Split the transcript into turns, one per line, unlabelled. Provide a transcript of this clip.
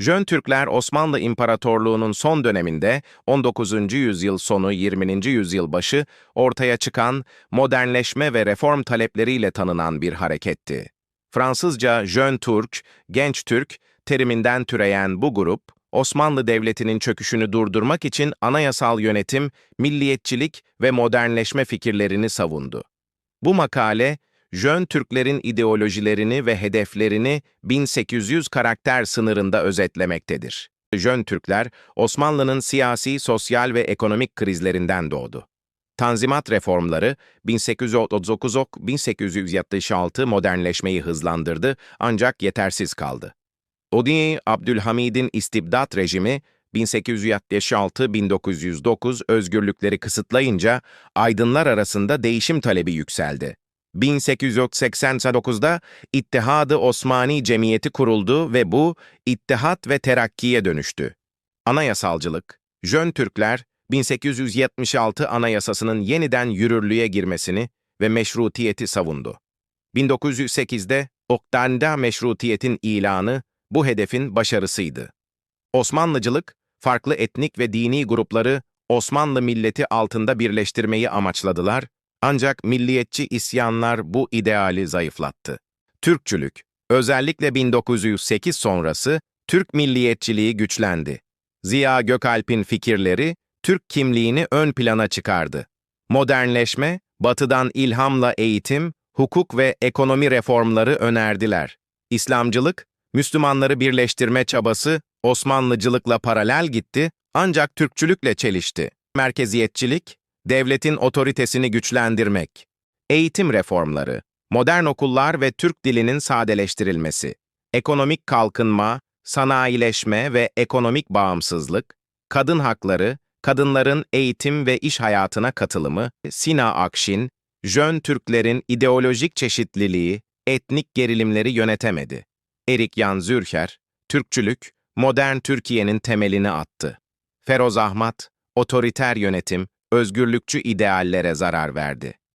Jön Türkler Osmanlı İmparatorluğu'nun son döneminde 19. yüzyıl sonu 20. yüzyıl başı ortaya çıkan modernleşme ve reform talepleriyle tanınan bir hareketti. Fransızca Jön Türk, genç Türk teriminden türeyen bu grup, Osmanlı Devleti'nin çöküşünü durdurmak için anayasal yönetim, milliyetçilik ve modernleşme fikirlerini savundu. Bu makale, Jön Türklerin ideolojilerini ve hedeflerini 1800 karakter sınırında özetlemektedir. Jön Türkler, Osmanlı'nın siyasi, sosyal ve ekonomik krizlerinden doğdu. Tanzimat reformları 1839-1876 modernleşmeyi hızlandırdı ancak yetersiz kaldı. Odi Abdülhamid'in istibdat rejimi 1876-1909 özgürlükleri kısıtlayınca aydınlar arasında değişim talebi yükseldi. 1889'da İttihad-ı Osmani Cemiyeti kuruldu ve bu İttihat ve Terakki'ye dönüştü. Anayasalcılık, Jön Türkler 1876 Anayasası'nın yeniden yürürlüğe girmesini ve meşrutiyeti savundu. 1908'de Oktan'da meşrutiyetin ilanı bu hedefin başarısıydı. Osmanlıcılık, farklı etnik ve dini grupları Osmanlı milleti altında birleştirmeyi amaçladılar, ancak milliyetçi isyanlar bu ideali zayıflattı. Türkçülük, özellikle 1908 sonrası Türk milliyetçiliği güçlendi. Ziya Gökalp'in fikirleri Türk kimliğini ön plana çıkardı. Modernleşme, batıdan ilhamla eğitim, hukuk ve ekonomi reformları önerdiler. İslamcılık, Müslümanları birleştirme çabası Osmanlıcılıkla paralel gitti ancak Türkçülükle çelişti. Merkeziyetçilik, devletin otoritesini güçlendirmek. Eğitim reformları, modern okullar ve Türk dilinin sadeleştirilmesi. Ekonomik kalkınma, sanayileşme ve ekonomik bağımsızlık, kadın hakları, kadınların eğitim ve iş hayatına katılımı, Sina Akşin, Jön Türklerin ideolojik çeşitliliği, etnik gerilimleri yönetemedi. Erik Yan Zürcher, Türkçülük, modern Türkiye'nin temelini attı. Feroz Ahmat, otoriter yönetim, özgürlükçü ideallere zarar verdi.